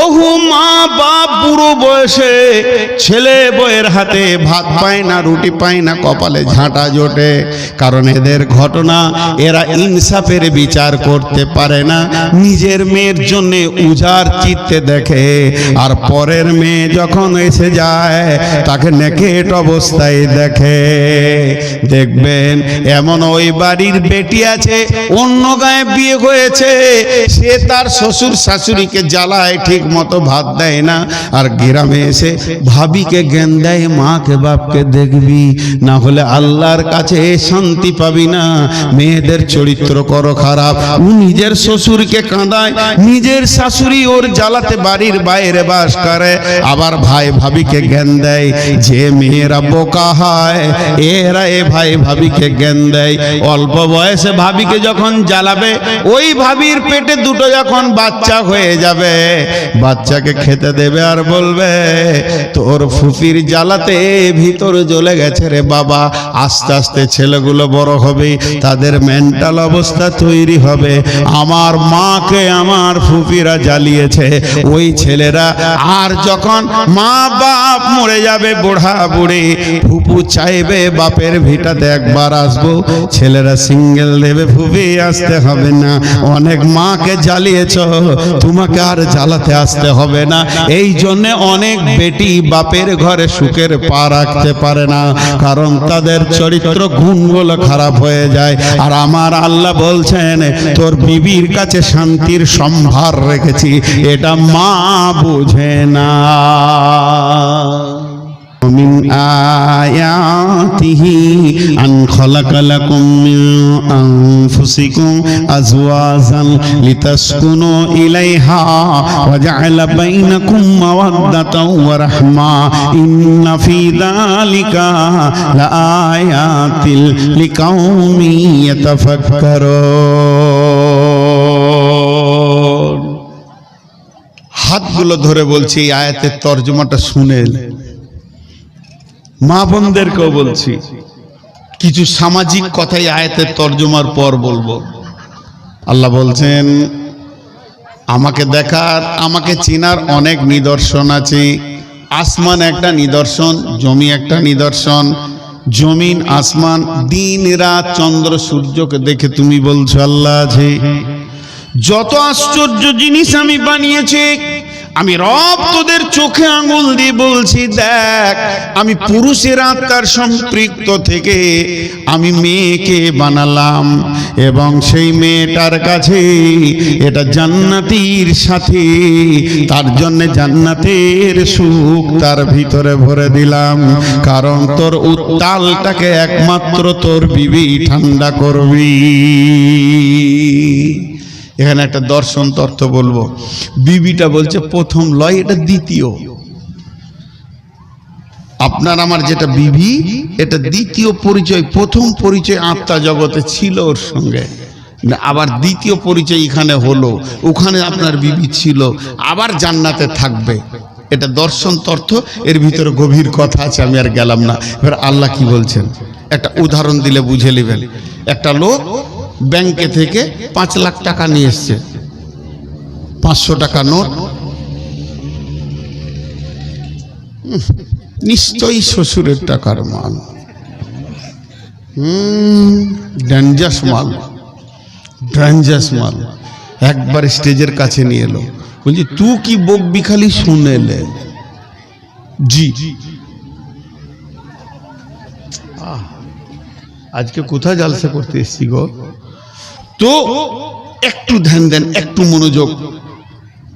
বহু মা বাপ বুড়ো বয়সে ছেলে বইয়ের হাতে ভাত পায় না, রুটি পায় না, কপালে ঝাঁটা জোটে। কারণ এদের ঘটনা, এরা ইনসাফের বিচার করতে পারে না। নিজের মেয়ের জন্য উজার চিত্তে দেখে, আর পরের মেয়ে যখন এসে যায়, তাকে নেকেট অবস্থায় দেখে। দেখবেন, এমন ওই বাড়ির বেটি আছে, অন্য গায়ে বিয়ে হয়েছে, সে তার শ্বশুর শাশুড়িকে জ্বালায় ঠিক মতো ভাত দেয় না, আর গ্রামে এসে ভাবিকে জ্ঞান দেয়, মাকে বাপকে দেখবি। না হলে আল্লাহর কাছে শান্তি পাবি না। মেয়েদের চরিত্র করো খারাপ। ও নিজের শ্বশুরকে কাঁদায়, নিজের শাশুড়ি ওর জ্বালাতে বাড়ির বাইরে বাস করে। আবার ভাই ভাবিকে জ্ঞান দেয়, যে মেয়েরা বোকা হয়, এরা এ ভাই ভাবিকে জ্ঞান দেয়। অল্প বয়সে ভাবিকে যখন জ্বালাবে, ওই ভাবির পেটে দুটো যখন বাচ্চা হয়ে যাবে, বাচ্চাকে খেতে দেবে আর বলবে তোর ফুপির জ্বালাতে ভিতর জ্বলে গেছে রে বাবা। আস্তে আস্তে ছেলেগুলো বড় হবে, তাদের মেন্টাল অবস্থা তৈরি হবে। আমার মাকে আমার ফুপিরা জ্বালিয়েছে। ওই ছেলেরা আর যখন মা বাপ মরে যাবে বুড়া বুড়ি, ফুপু চাইবে বাপের ভিটাতে একবার আসব। ছেলেরা সিঙ্গেল দেবে ফুপি আসতে হবে না। অনেক মাকে জ্বালিয়েছ, তোমাকে আর জ্বালাতে আসতে হবে না। এই জন্য অনেক বেটি বাপের ঘরে সুখের পা রাখতে পারে না, কারণ তাদের চরিত্র গুণগুলো খারাপ হয়ে যায়। আর আমার আল্লাহ বলছেন, তোর বিবির কাছে শান্তির সম্ভার রেখেছি, এটা মা বুঝে না। ومن آياته أن خلق لكم من أنفسكم أزواجا لتسكنوا إليها وجعل بينكم مودة ورحمة إن في ذلك لآيات لقوم يتفكرون হাতগুলো ধরে বলছি এই আয়াতের তর্জমাটা শুনে মা বোনদেরকেও বলছি, কিছু সামাজিক কথাই আয়াতের তর্জমার পর বলব। আল্লাহ বলছেন, আমাকে দেখার, আমাকে চেনার অনেক নিদর্শন আছে। আসমান একটা নিদর্শন, জমি একটা নিদর্শন। জমিন, আসমান, দিন, রাত, চন্দ্র, সূর্যকে দেখে তুমি বলছো, আল্লাহ যত আশ্চর্য জিনিস আমি বানিয়েছি আমি রব তোদের চোখে আঙুল দিয়ে বলছি, দেখ, আমি পুরুষের আত্মার সম্পৃক্ত থেকে আমি মেয়েকে বানালাম এবং সেই মেয়েটার কাছে এটা জান্নাতির সাথে, তার জন্য জান্নাতের সুখ তার ভিতরে ভরে দিলাম। কারণ তোর উত্তালটাকে একমাত্র তোর বিবি ঠান্ডা করবি। এখানে একটা দর্শন তর্থ বলব। বিবিটা বলছে, প্রথম লয়, এটা দ্বিতীয়। আপনার আমার যেটা বিবি, এটা দ্বিতীয় পরিচয়, প্রথম পরিচয় আত্মা জগতে ছিল ওর সঙ্গে। আবার দ্বিতীয় পরিচয় এখানে হলো, ওখানে আপনার বিবি ছিল, আবার জান্নাতে থাকবে। এটা দর্শন তর্থ এর ভিতরে গভীর কথা আছে, আমি আর গেলাম না। এবার আল্লাহ কি বলছেন? একটা উদাহরণ দিলে বুঝে নেবেন। একটা লোক ব্যাংকে থেকে পাঁচ লাখ টাকা নিয়ে এসছে। পাঁচশো টাকা নোট। নিশ্চয়ই শ্বশুরের টাকার মাল হুম ডেঞ্জাস মাল। ডেঞ্জাস মাল। একবার স্টেজের কাছে নিয়ে এলো। বলছি, তু কি বকবি খালি শুনেলে জি। আজকে কোথায় জালসা করতে এসছি গো? তো একটু ধ্যান দেন, একটু মনোযোগ।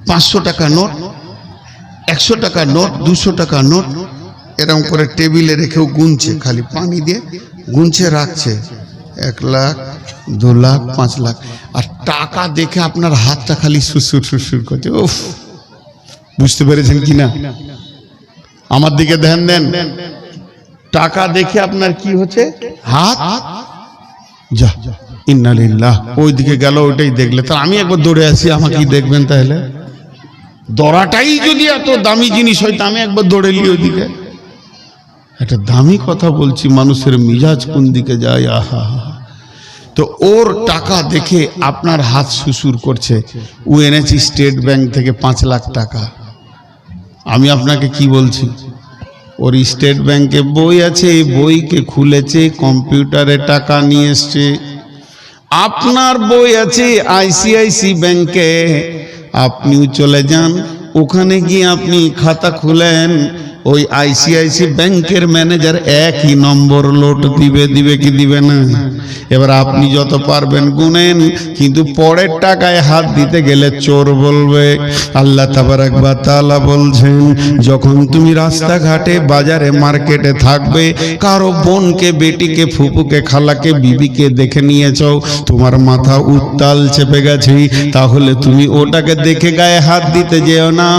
পাঁচশো টাকা নোট, একশো টাকা নোট, দুশো টাকা নোট, এরকম করে টেবিলে রেখেও গুনছে, খালি পানি দিয়ে গুনছে, রাখছে। এক লাখ, দু লাখ, পাঁচ লাখ। আর টাকা দেখে আপনার হাতটা খালি সুসুর সুসুর করছে। ও বুঝতে পেরেছেন কি না? আমার দিকে ধ্যান দেন। টাকা দেখে আপনার কি হচ্ছে? হাত? যা। ইন্নালিল্লাহ ওই দিকে গেল, ওইটাই দেখলে। তা আমি একবার দৌড়ে আসি, আমাকে দেখবেন তাহলে? দরাটাই যদি এত দামি জিনিস হয়, তা আমি একবার দৌড়ে নি ওইদিকে। একটা দামি কথা বলছি, মানুষের মিজাজ কোন দিকে যায়? আহা তো ওর টাকা দেখে আপনার হাত সুসুর করছে। ও এনেছি স্টেট ব্যাংক থেকে পাঁচ লাখ টাকা। আমি আপনাকে কি বলছি? ওর স্টেট ব্যাংকে বই আছে, এই বইকে খুলেছে, কম্পিউটারে টাকা নিয়ে এসছে। আপনার বই আছে আইসিআইসি ব্যাংকে। আপনিও চলে যান। ওখানে গিয়ে আপনি খাতা খুলেন। ওই আইসিআইসি ব্যাংকের ম্যানেজার একই নম্বর লোট দিবে দিবে কি দিবে না? এবার আপনি যত পারবেন গুনেন, কিন্তু পরের টাকায় হাত দিতে গেলে চোর বলবে। আল্লাহ তাবারাক বা তালা বলছেন, যখন তুমি রাস্তাঘাটে, বাজারে, মার্কেটে থাকবে, কারও বোনকে, বেটিকে, ফুপুকে, খালাকে, বিবিকে দেখে নিয়েছ তোমার মাথা উত্তাল চেপে গেছে। তাহলে তুমি ওটাকে দেখে গায়ে হাত দিতে যেও না।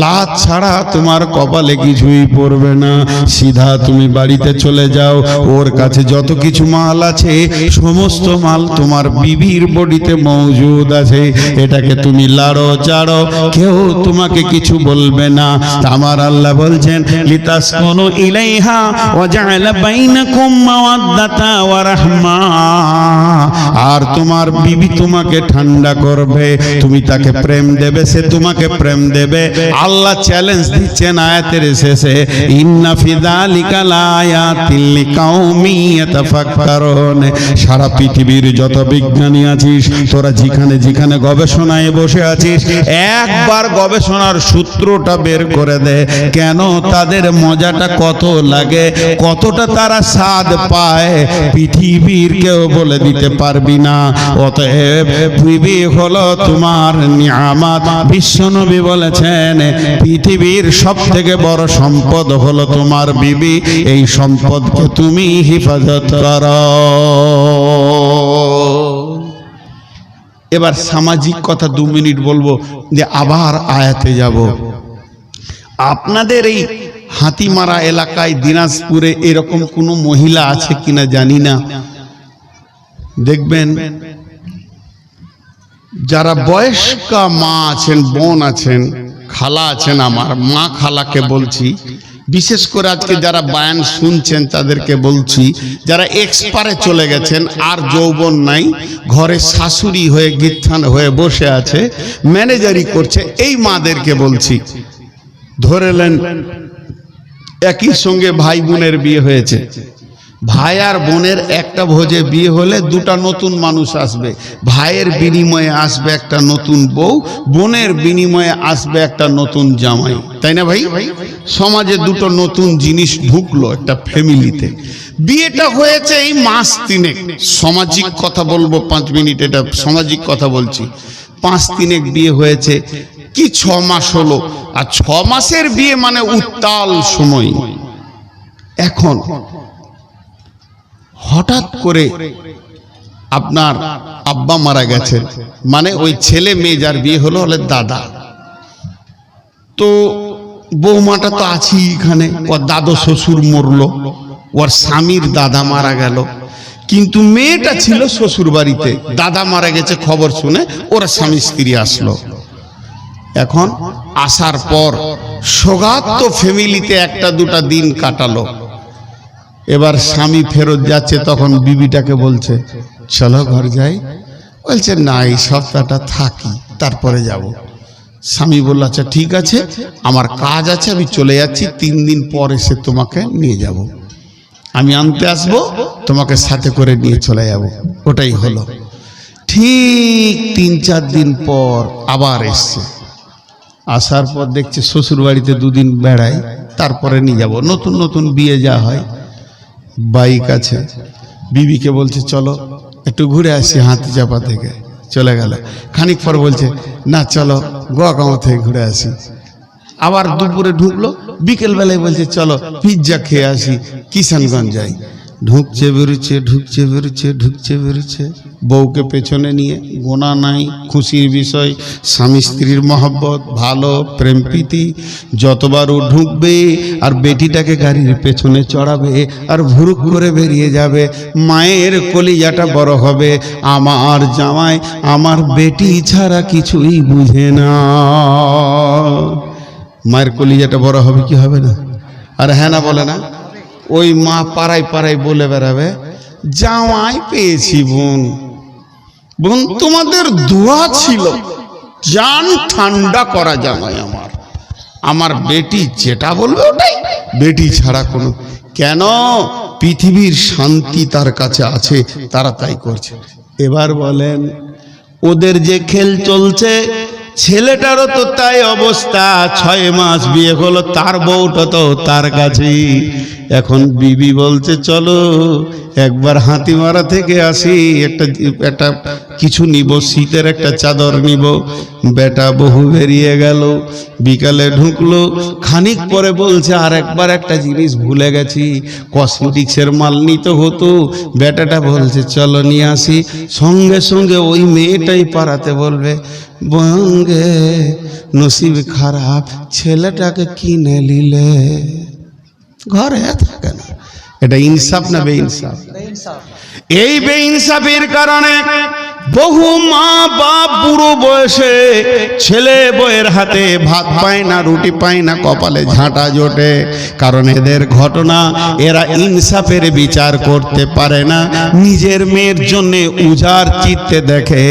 লাত ছাড়া তোমার কপালে কিছুই পড়বে না। সিধা, তুমি বাড়িতে চলে যাও। ওর কাছে যত কিছু মাল আছে, সমস্ত মাল তোমার বিবির বডিতে মজুদ আছে। এটাকে তুমি লাড়ো, চাড়ো। কেউ তোমাকে কিছু বলবে না। আমার আল্লাহ বলছেন, লিতাসকনু ইলাইহা ওয়াজআলা বাইনাকুম মাওয়াদ্দাতা ওয়া রাহমা। আর তোমার বিবি তোমাকে ঠান্ডা করবে। তুমি তাকে প্রেম দেবে, সে তোমাকে প্রেম দেবে। আল্লাহ চ্যালেঞ্জ দিচ্ছেন আয়াতের শেষে ইন্না সারা পৃথিবীর যত বিজ্ঞানী আছিস, তোরা যেখানে যেখানে গবেষণায় বসে আছিস, একবার গবেষণার সূত্রটা বের করে দে, কেন তাদের মজাটা কত লাগে, কতটা তারা স্বাদ পায়, পৃথিবীর কেউ বলে দিতে পারবি না। অতএব পৃথিবী হলো তোমার নিয়ামাত। বিশ্বনবী বলেছেন, পৃথিবীর সব থেকে বড় সম্পদ হলো তোমার বিবি, এই সম্পদকে তুমি হেফাজত করো। এবার সামাজিক কথা দু মিনিট বলব, যে আবার আয়াতে যাব। আপনাদের এই হাতিমারা এলাকায় দিনাজপুরে এরকম কোনো মহিলা আছে কিনা জানি না। দেখবেন, যারা বয়স্কা মা আছেন, বোন আছেন খালা আছেন আমার, মা খালাকে বলছি, বিশেষ করে আজকে যারা বায়ান শুনছেন তাদেরকে বলছি, যারা এক্সপারে চলে গেছেন, আর যৌবন নাই, ঘরে শাশুড়ি হয়ে গিত্থান হয়ে বসে আছে ম্যানেজারি করছে, এই মাদেরকে বলছি ধরেলেন একই সঙ্গে ভাই বোনের বিয়ে হয়েছে। ভাই আর বোনের একটা ভোজে বিয়ে হলে দুটা নতুন মানুষ আসবে। ভাইয়ের বিনিময়ে আসবে একটা নতুন বউ, বোনের বিনিময়ে আসবে একটা নতুন জামাই। তাই না ভাই? সমাজে দুটো নতুন জিনিস ঢুকলো একটা ফ্যামিলিতে। বিয়েটা হয়েছে এই মাস তিনেক। সামাজিক কথা বলব পাঁচ মিনিট, এটা সামাজিক কথা বলছি। পাঁচ তিনেক বিয়ে হয়েছে, কি ছ মাস হলো? আর ছ মাসের বিয়ে মানে উত্তাল সময়। এখন হঠাৎ করে আপনার আব্বা মারা গেছেন মানে ওই ছেলে মেয়ে যার বিয়ে হলো হলে দাদা। তো বৌমাটা তো আছেই এখানে। ওর দাদু শ্বশুর মরলো। ওর স্বামীর দাদা মারা গেল। কিন্তু মেয়েটা ছিল শ্বশুর বাড়িতে দাদা মারা গেছে খবর শুনে ওরা স্বামী স্ত্রী আসলো। এখন আসার পর সোগাত তো ফ্যামিলিতে একটা দুটা দিন কাটালো। এবার স্বামী ফেরত যাচ্ছে, তখন বিবিটাকে বলছে, চলো ঘর যাই। বলছে, না, এই সপ্তাহটা থাকি, তারপরে যাব। স্বামী বলল আচ্ছা ঠিক আছে, আমার কাজ আছে, আমি চলে যাচ্ছি, তিন দিন পর এসে তোমাকে নিয়ে যাব। আমি আনতে আসব, তোমাকে সাথে করে নিয়ে চলে যাব। ওটাই হলো। ঠিক তিন চার দিন পর আবার এসছে। আসার পর দেখছে শ্বশুর বাড়িতে দুদিন বেড়ায়, তারপরে নিয়ে যাব। নতুন নতুন বিয়ে যা হয় বাইক আছে। বিবিকে বলছে, চলো, একটু ঘুরে আসি হাতি চাপা থেকে। চলে গেল। খানিক পর বলছে, না, চলো, গোয়াগাঁও থেকে ঘুরে আসি। আবার দুপুরে ঢুকলো, বিকেলবেলায় বলছে, চলো, পিৎজা খেয়ে আসি, কিষানগঞ্জ যাই। ঢুকছে বেরোচ্ছে ঢুকছে বেরোচ্ছে ঢুকছে বেরোচ্ছে। বউকে পেছনে নিয়ে, গোনা নাই, খুশির বিষয়, স্বামী স্ত্রীর মহব্বত, ভালো, প্রেম প্রীতি, যতবার ও ঢুকবে আর বেটিটাকে গাড়ির পেছনে চড়াবে আর ভুরুক করে বেরিয়ে যাবে, মায়ের কলিজাটা বড় হবে। আমার জামাই, আমার বেটি ছাড়া কিছুই বুঝে না। মায়ের কলিজাটা বড় হবে কি হবে না? আর হ্যাঁ না বলে না? ওই মা পাড়ায় পাড়ায় বলে বেড়াবে, জামাই পেয়েছি বোন। বোন, তোমাদের দোয়া ছিল, জান ঠান্ডা করা জামাই আমার। আমার বেটি যেটা বলবে ওটাই, বেটি ছাড়া কোনো কেন? পৃথিবীর শান্তি তার কাছে আছে, তারা তাই করছে। এবার বলেন, ওদের যে খেল চলছে ছেলেটারও তো তাই অবস্থা, ছয় মাস বিয়ে হলো, তার বউটা তো তার কাছেই। এখন বিবি বলছে, চলো, একবার হাতিমারা থেকে আসি, একটা একটা কিছু নিব, শীতের একটা চাদর নিব। বেটা বহু বেরিয়ে গেল, বিকালে ঢুকলো, খানিক পরে বলছে, আর একবার একটা জিনিস ভুলে গেছি, কসমেটিক্সের মাল নিতে হতো। বেটাটা বলছে, চলো নিয়ে আসি। সঙ্গে সঙ্গে ওই মেয়েটাই পারাতে বলবে বঙ্গে নসিব খারাপ ছেলেটাকে কিনে নিলে। ঘরে থাকে না। এটা ইনসাফ না বেইনসাফ? এই বেইনসাফের কারণে বহু মা বাপ বুড়ো বয়সে ছেলে বইয়ের হাতে ভাত পায় না, রুটি পায় না, কপালে ঝাঁটা জোটে। কারণ এদের ঘটনা, এরা ইনসাফের বিচার করতে পারে না। নিজের মেয়ের জন্য উজার চিত্তে দেখে,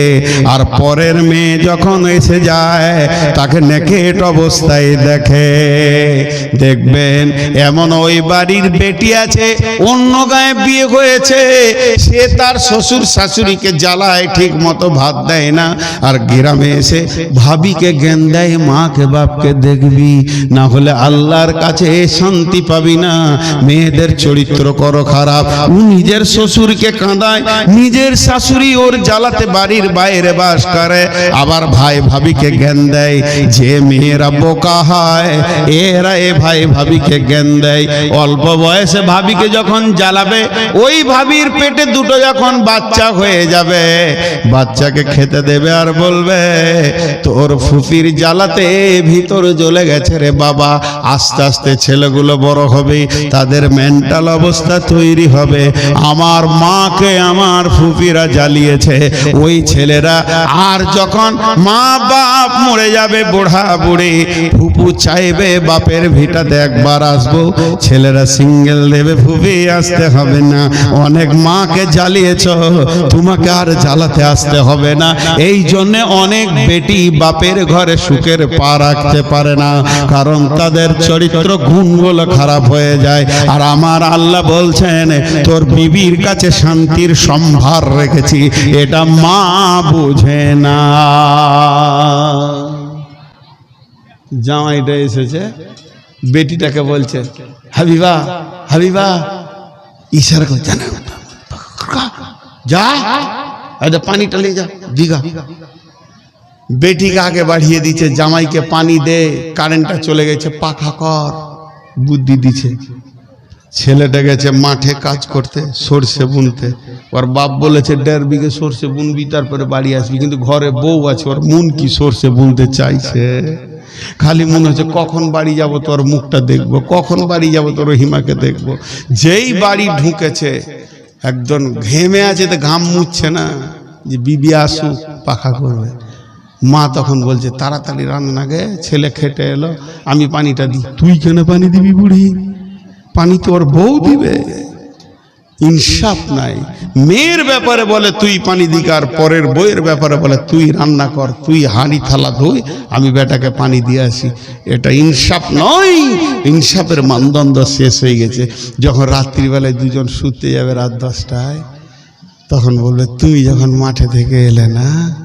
আর পরের মেয়ে যখন এসে যায়, তাকে নেকেট অবস্থায় দেখে। দেখবেন, এমন ওই বাড়ির বেটি আছে, অন্য গায়ে বিয়ে হয়েছে, সে তার শ্বশুর শাশুড়িকে জ্বালায় ঠিক মতো ভাত দেয় না। আর গ্রামে এসে ভাবিকে জ্ঞান দেয়, মাকে বাপকে দেখবি। না হলে আল্লাহর কাছে শান্তি পাবি না। মেয়েদের চরিত্র করো খারাপ। ও নিজের শ্বশুরকে কাঁদায়, নিজের শাশুড়ি ওর জ্বালাতে বাড়ির বাইরে বাস করে। আবার ভাই ভাবিকে জ্ঞান দেয়, যে মেয়েরা বোকা হয়, এরা এ ভাই ভাবিকে জ্ঞান দেয়। অল্প বয়সে ভাবিকে যখন জ্বালাবে, ওই ভাবির পেটে দুটো যখন বাচ্চা হয়ে যাবে বাচ্চাকে খেতে দেবে আর বলবে, তোর ফুপির জ্বালাতে ভিতর জ্বলে গেছে রে বাবা। আস্তে আস্তে ছেলেগুলো বড় হবে, তাদের মেন্টাল অবস্থা তৈরি হবে। আমার মাকে আমার ফুপিরা জ্বালিয়েছে। ওই ছেলেরা আর যখন মা বাপ মরে যাবে বুড়া বুড়ি, ফুপু চাইবে বাপের ভিটাতে একবার আসব। ছেলেরা সিঙ্গেল দেবে ফুপি আসতে হবে না। অনেক মাকে জ্বালিয়েছ, তোমাকে আর জ্বালাতে আসতে হবে না। এই জন্য অনেক বেটি বাপের ঘরে সুখের পা রাখতে পারে না, কারণ তাদের চরিত্র গুণগুলো খারাপ হয়ে যায়। আর আমার আল্লাহ বলছেন, তোর বিবির কাছে শান্তির সম্ভার রেখেছি, এটা মা বুঝে না। জামাইটা এসেছে, বেটিটাকে বলছে, হাবিবা হাবিবা, ইশারা করে জানা যা আরে পানিটা নিয়ে যা, দিঘা। বেটিকে আগে বাড়িয়ে দিচ্ছে জামাইকে পানি দে, কারেন্টটা চলে গেছে, পাখা কর, বুদ্ধি দিছে। ছেলেটা গেছে মাঠে কাজ করতে, সর্ষে বুনতে। ওর বাপ বলেছে, দেড় বিঘে সর্ষে বুনবি, তারপরে বাড়ি আসবি। কিন্তু ঘরে বউ আছে, ওর মন কি সর্ষে বুনতে চাইছে? খালি মনে হচ্ছে, কখন বাড়ি যাব তোর মুখটা দেখব, কখন বাড়ি যাব তোর হিমাকে দেখব? যেই বাড়ি ঢুকেছে একজন ঘেমে আছে তো ঘাম মুছছে না। যে বিবি আসুক, পাখা করবে। মা তখন বলছে, তাড়াতাড়ি রান্না গে, ছেলে খেটে এলো, আমি পানিটা দিই তুই কেন পানি দিবি বুড়ি? পানি তো ওর বউ দিবে। ইনসাফ নাই। মেয়ের ব্যাপারে বলে, তুই পানি দিক আর পরের বইয়ের ব্যাপারে বলে, তুই রান্না কর, তুই হাঁড়ি থালা ধুই, আমি বেটাকে পানি দিয়ে আসি। এটা ইনসাফ নয়। ইনসাফের মানদণ্ড শেষ হয়ে গেছে। যখন রাত্রিবেলায় দুজন শুতে যাবে রাত দশটায়, তখন বলবে, তুই যখন মাঠে থেকে এলে না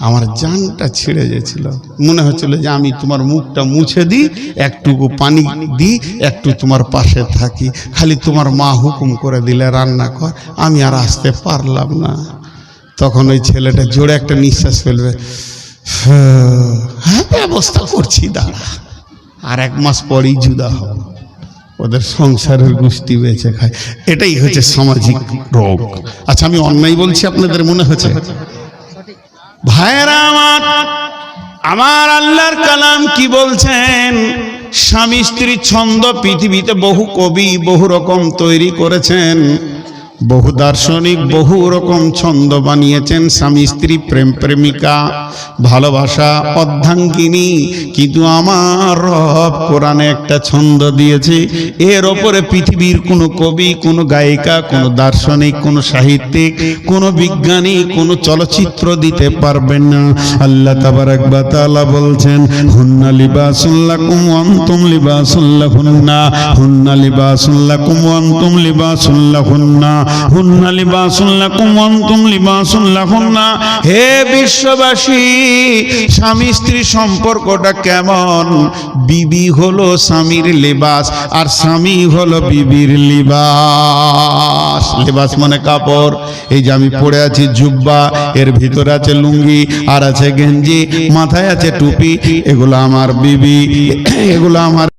আমার জানটা ছিঁড়ে গেছিল। মনে হচ্ছিল যে আমি তোমার মুখটা মুছে দিই, একটুকু পানি দিই, একটু তোমার পাশে থাকি। খালি তোমার মা হুকুম করে দিলে রান্না কর, আমি আর আসতে পারলাম না। তখন ওই ছেলেটা জোরে একটা নিঃশ্বাস ফেলবে। হ্যাঁ ব্যবস্থা করছি, দাঁড়া। আর এক মাস পরেই জুদা হবে। ওদের সংসারের গোষ্ঠী বেঁচে খায়। এটাই হচ্ছে সামাজিক রোগ। আচ্ছা আমি অন্যায় বলছি, আপনাদের মনে হচ্ছে? ভাইয়েরা আমার আমার আল্লাহর কালাম কি বলছেন? স্বামী স্ত্রীর ছন্দ পৃথিবীতে বহু কবি বহু রকম তৈরি করেছেন। বহু দার্শনিক, বহু রকম ছন্দ বানিয়েছেন স্বামী স্ত্রী, প্রেম প্রেমিকা, ভালোবাসা অর্ধাঙ্গিনী কিন্তু আমার রব কোরআনে একটা ছন্দ দিয়েছে, এর ওপরে পৃথিবীর কোনো কবি, কোনো গায়িকা, কোনো দার্শনিক, কোনো সাহিত্যিক, কোনো বিজ্ঞানী, কোনো চলচ্চিত্র দিতে পারবেন না। আল্লাহ তাবারাক বা তাআলা বলছেন, হুন্না লিবাসুল্লাকুম ওয়া আনতুম লিবাসুল্লাহুন্না হুন্না লিবাসুল্লাকুম ওয়া আনতুম লিবাসুল্লাহুন্না হুন্না লিবাসুল্লাকুম ওয়া আনতুম লিবাসুল্লাহুন্না হে বিশ্ববাসী, স্বামী স্ত্রী সম্পর্কটা কেমন? বিবি হলো স্বামীর লিবাস আর স্বামী হলো বিবির লিবাস। লিবাস মানে কাপড়। এই যে আমি পড়ে আছি জুব্বা, এর ভিতরে আছে লুঙ্গি, আর আছে গেঞ্জি, মাথায় আছে টুপি, এগুলো আমার বিবি, এগুলো আমার